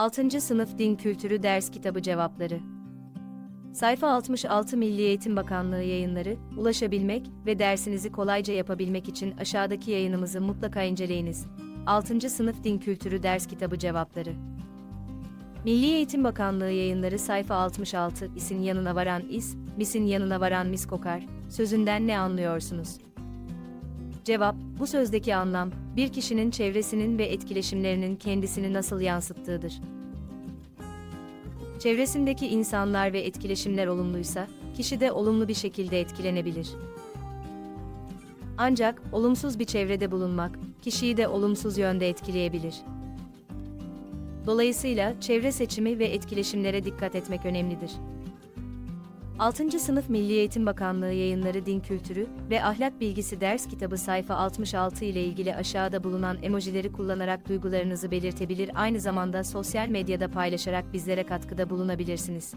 6. Sınıf Din Kültürü Ders Kitabı Cevapları Sayfa 66 Milli Eğitim Bakanlığı yayınları, ulaşabilmek ve dersinizi kolayca yapabilmek için aşağıdaki yayınımızı mutlaka inceleyiniz. 6. Sınıf Din Kültürü Ders Kitabı Cevapları Milli Eğitim Bakanlığı yayınları sayfa 66 isin yanına varan is, misin yanına varan mis kokar, sözünden ne anlıyorsunuz? Cevap, bu sözdeki anlam, bir kişinin çevresinin ve etkileşimlerinin kendisini nasıl yansıttığıdır. Çevresindeki insanlar ve etkileşimler olumluysa, kişi de olumlu bir şekilde etkilenebilir. Ancak, olumsuz bir çevrede bulunmak, kişiyi de olumsuz yönde etkileyebilir. Dolayısıyla çevre seçimi ve etkileşimlere dikkat etmek önemlidir. 6. Sınıf Milli Eğitim Bakanlığı yayınları Din Kültürü ve Ahlak Bilgisi ders kitabı sayfa 66 ile ilgili aşağıda bulunan emojileri kullanarak duygularınızı belirtebilir aynı zamanda sosyal medyada paylaşarak bizlere katkıda bulunabilirsiniz.